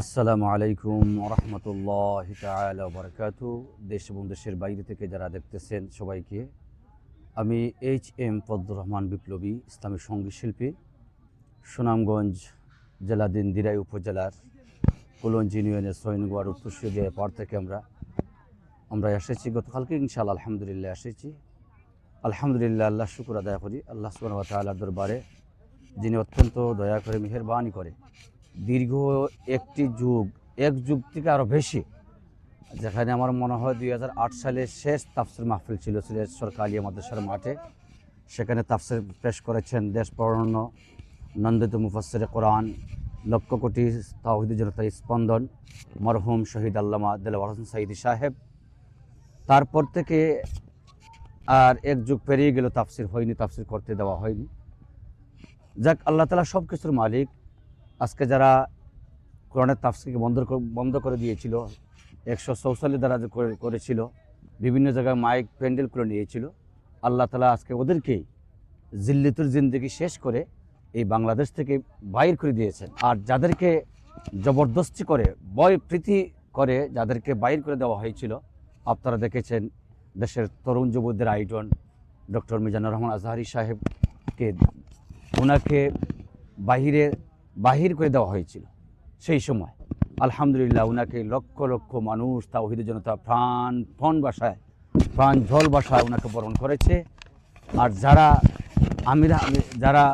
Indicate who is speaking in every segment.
Speaker 1: আসসালামু আলাইকুম রহমতুল্লাহ বরকাত দেশ এবং দেশের বাইরে থেকে যারা দেখতেছেন সবাইকে, আমি এইচ এম ফজলুর রহমান বিপ্লবী ইসলামী সংগীত শিল্পী, সুনামগঞ্জ জেলাদিন দিরাই উপজেলার কুলঞ্জ ইউনিয়নের সৈনগড় উত্তর সুরিয়া পার থেকে আমরা আমরা এসেছি। গতকালকে ইনশাআল্লাহ আলহামদুলিল্লাহ এসেছি। আলহামদুলিল্লাহ আল্লাহ শুকুর আদায় করি। আল্লাহ সুবাহ তাল্লাহ দরবারে যিনি অত্যন্ত দয়া করে, মেহরবানি করে দীর্ঘ একটি যুগ, এক যুগ থেকে আরও বেশি, যেখানে আমার মনে হয় দুই হাজার আট সালে শেষ তাফসির মাহফিল ছিল সিলেট সরকারি মাদ্রাসার মাঠে। সেখানে তাফসির পেশ করেছেন দেশ পরণ্য নন্দিত মুফাসের কোরআন, লক্ষ কোটি তাহিদি জনতা স্পন্দন, মরহুম শহীদ আল্লামা দেলাওয়ার হোসেন সাইদি সাহেব। তারপর থেকে আর এক যুগ পেরিয়ে গেল, তাফসির হয়নি, তাফসির করতে দেওয়া হয়নি। যাক, আল্লাহ তালা সব কিছুর মালিক। আজকে যারা কোরআনের তাফসিরকে বন্ধ বন্ধ করে দিয়েছিল, একশো চৌচল্লিশ দ্বারা করে- করেছিল, বিভিন্ন জায়গায় মাইক, প্যান্ডেল করে নিয়েছিল, আল্লাহ তালা আজকে ওদেরকেই জিল্লিতুর জিন্দিগি শেষ করে এই বাংলাদেশ থেকে বাইর করে দিয়েছেন। আর যাদেরকে জবরদস্তি করে বয় প্রীতি করে যাদেরকে বাইর করে দেওয়া হয়েছিল, আপনারা দেখেছেন দেশের তরুণ যুবকদের আইডন ডক্টর মিজানুর রহমান আজহারি সাহেবকে ওনাকে বাহিরে বাহির করে দেওয়া হয়েছিল। সেই সময় আলহামদুলিল্লাহ ওনাকে লক্ষ লক্ষ মানুষ তাওহিদ জনতা প্রাণ ফন বাসায়, প্রাণ ঝল বাসায় ওনাকে বরণ করেছে। আর যারা আমিরা, যারা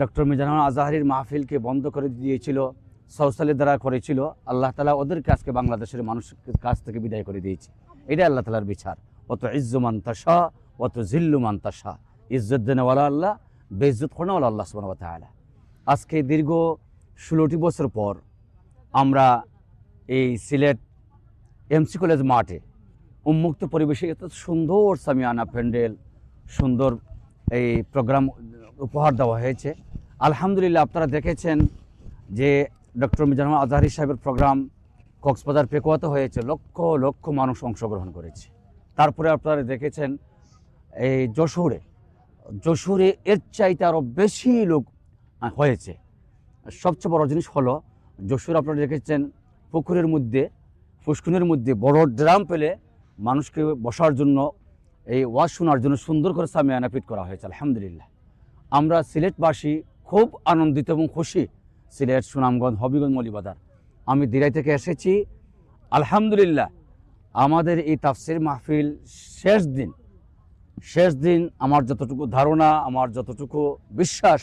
Speaker 1: ডক্টর মিজানুর আজহারির মাহফিলকে বন্ধ করে দিয়েছিল সৌসালের দ্বারা করেছিল, আল্লাহ তালা ওদেরকে আজকে বাংলাদেশের মানুষের কাছ থেকে বিদায় করে দিয়েছে। এটা আল্লাহ তালার বিচার। অত ইজ্জুমান তাশা, অত জিল্লুমান তাশা। ইজ্জত দেনেওয়ালা আল্লাহ, বেইজ্জত করেনওয়ালা আল্লাহ সুবাহ তালা আজকে দীর্ঘ ষোলোটি বছর পর আমরা এই সিলেট এমসি কলেজ মাঠে উন্মুক্ত পরিবেশে এত সুন্দর সামিয়ানা প্যান্ডেল, সুন্দর এই প্রোগ্রাম উপহার দেওয়া হয়েছে। আলহামদুলিল্লাহ আপনারা দেখেছেন যে ডক্টর মিজানুর আজহারি সাহেবের প্রোগ্রাম কক্সবাজার পেকুয়াতে হয়েছে, লক্ষ লক্ষ মানুষ অংশগ্রহণ করেছে। তারপরে আপনারা দেখেছেন এই যশোরে যশোরে এর চাইতে আরও বেশি লোক হয়েছে। সবচেয়ে বড় জিনিস হলো, যশোর আপনারা দেখেছেন, পুকুরের মধ্যে পুষ্কুনের মধ্যে বড় ড্রাম পেলে মানুষকে বসার জন্য, এই ওয়াজ শোনার জন্য সুন্দর করে সামিয়ানা ফিট করা হয়েছে, আলহামদুলিল্লাহ। আমরা সিলেটবাসী খুব আনন্দিত এবং খুশি, সিলেট সুনামগঞ্জ, হবিগঞ্জ মলিবাজার আমি দিরাই থেকে এসেছি। আলহামদুলিল্লাহ, আমাদের এই তাফসির মাহফিল শেষ দিন। শেষ দিন আমার যতটুকু ধারণা, আমার যতটুকু বিশ্বাস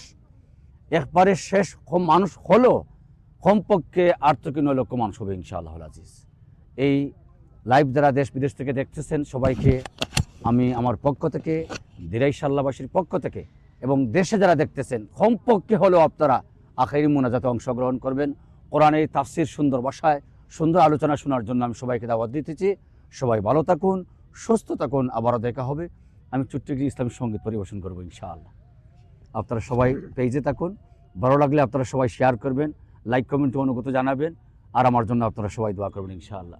Speaker 1: একবারে শেষ মানুষ হলো, কমপক্ষে আট থেকে নয় লক্ষ মানুষ হবে ইনশাআল্লাহ আজিজ। এই লাইভ যারা দেশ বিদেশ থেকে দেখতেছেন, সবাইকে আমি আমার পক্ষ থেকে, দিরাই সাল্লাবাসীর পক্ষ থেকে এবং দেশে যারা দেখতেছেন, কমপক্ষে হলেও আপনারা আখেরি মোনাজাতে অংশগ্রহণ করবেন। কোরআনের তাফসির সুন্দর ভাষায়, সুন্দর আলোচনা শোনার জন্য আমি সবাইকে দাওয়াত দিতেছি। সবাই ভালো থাকুন, সুস্থ থাকুন, আবারও দেখা হবে। আমি ছোট্ট একটি ইসলামিক সংগীত পরিবেশন করব ইনশাআল্লাহ। আপনারা সবাই পেজে থাকুন। ভালো লাগলে আপনারা সবাই শেয়ার করবেন লাইক কমেন্ট অনুগত জানাবেন। আর আমার জন্য আপনারা সবাই দোয়া করবেন, ইনশাআল্লাহ।